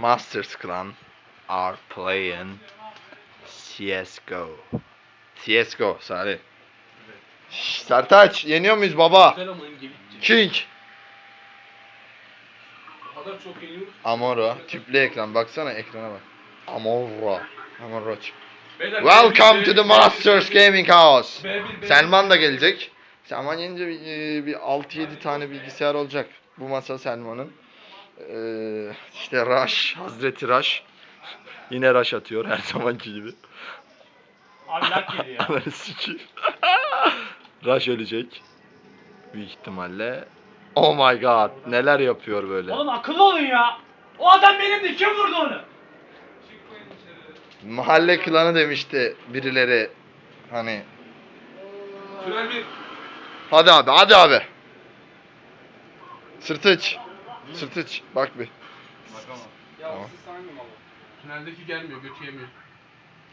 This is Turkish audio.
Masters Clan are playing CSGO. CSGO Salih. Şşş, Sertaç yeniyor muyuz baba? Güzel ama İngilizce. King. O kadar çok geliyor. Amora. Tüplü ekran. Baksana ekrana bak. Amora. Amora. Beyler, Welcome B1, to the B1, Masters Gaming House. B1, B1. Selman da gelecek. Selman gelince bir, e, bir 6-7 tane bilgisayar olacak. Bu masa Selman'ın. Ee, işte Rush, Hazreti Rush. Yine Rush atıyor her zamanki gibi. Abi lak yedi ya. Ananı sikeyim. Rush ölecek. Büyük ihtimalle. Oh my god. Neler yapıyor böyle. Oğlum akıllı olun ya. O adam benimdi. Kim vurdu onu? Mahalle klanı demişti birileri. Hani Tünel bir. hadi abi hadi abi. Sırtıç. Sırtıç bak bir. Ya Tamam. siz saymıyorum ama. Tüneldeki gelmiyor, götü yemiyor.